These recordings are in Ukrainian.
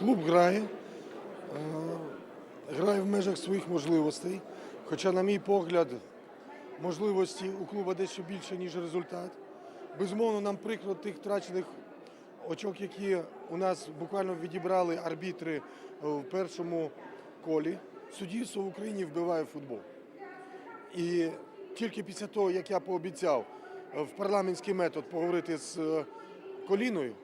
Клуб грає, е, грає в межах своїх можливостей. Хоча, на мій погляд, можливості у клуба дещо більше, ніж результат. Безумовно, нам прикро тих втрачених очок, які у нас буквально відібрали арбітри в першому колі. Суддівство в Україні вбиває футбол. І тільки після того, як я пообіцяв е, в парламентський метод поговорити з е, коліною,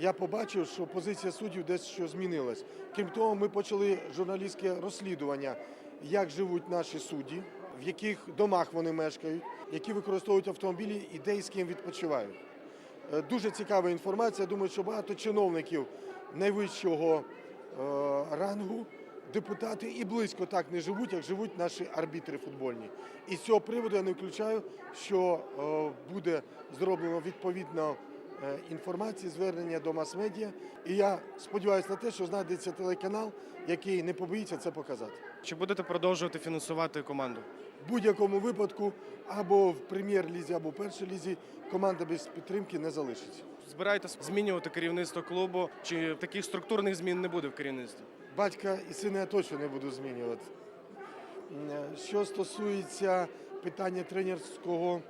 я побачив, що позиція суддів дещо змінилась. Крім того, ми почали журналістське розслідування, як живуть наші судді, в яких домах вони мешкають, які використовують автомобілі і де і з ким відпочивають. Е, Дуже цікава інформація. Думаю, що багато чиновників найвищого е, рангу, депутати і близько так не живуть, як живуть наші арбітри футбольні. І з цього приводу я не включаю, що е, буде зроблено відповідно інформації, звернення до мас-медіа. І я сподіваюся на те, що знайдеться телеканал, який не побоїться це показати. Чи будете продовжувати фінансувати команду? В будь-якому випадку або в прем'єр-лізі, або в першій лізі команда без підтримки не залишиться. Збираєтесь змінювати керівництво клубу? Чи таких структурних змін не буде в керівництві? Батька і сина я точно не буду змінювати. Що стосується питання тренерського е,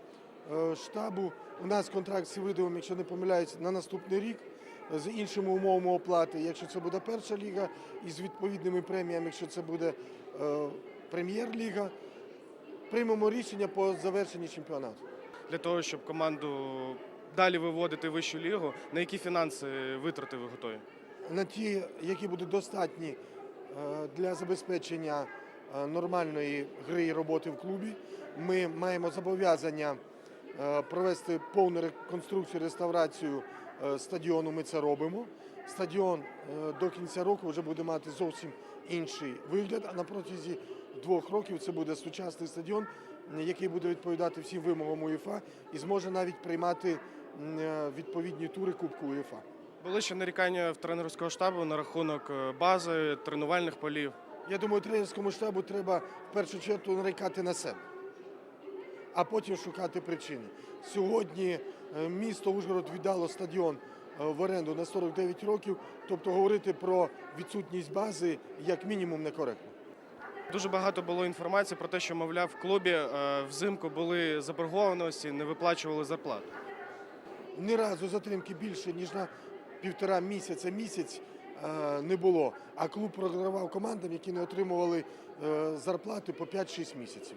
штабу, у нас контракт з Севидовим, якщо не помиляюсь, на наступний рік з іншими умовами оплати. Якщо це буде перша ліга, і з відповідними преміями, якщо це буде е, прем'єр-ліга, приймемо рішення по завершенні чемпіонату. Для того, щоб команду далі виводити в вищу лігу, на які фінанси витрати ви готові? на ті, які будуть достатні е, для забезпечення е, нормальної гри і роботи в клубі. Ми маємо зобов'язання е, провести повну реконструкцію, реставрацію е, стадіону. Ми це робимо. Стадіон е, до кінця року вже буде мати зовсім інший вигляд. А на протязі двох років це буде сучасний стадіон, який буде відповідати всім вимогам УЄФА і зможе навіть приймати е, відповідні тури Кубку УЄФА. Були ще нарікання в тренерського штабу на рахунок е, бази, тренувальних полів. Я думаю, тренерському штабу треба в першу чергу нарікати на себе, а потім шукати причини. Сьогодні е, місто Ужгород віддало стадіон е, в оренду на 49 років, тобто говорити про відсутність бази як мінімум некоректно. Дуже багато було інформації про те, що, мовляв, в клубі е, взимку були заборгованості, не виплачували зарплат. Ні разу затримки більше, ніж на півтора місяця місяць не було. А клуб програвав командам, які не отримували зарплати по 5-6 місяців.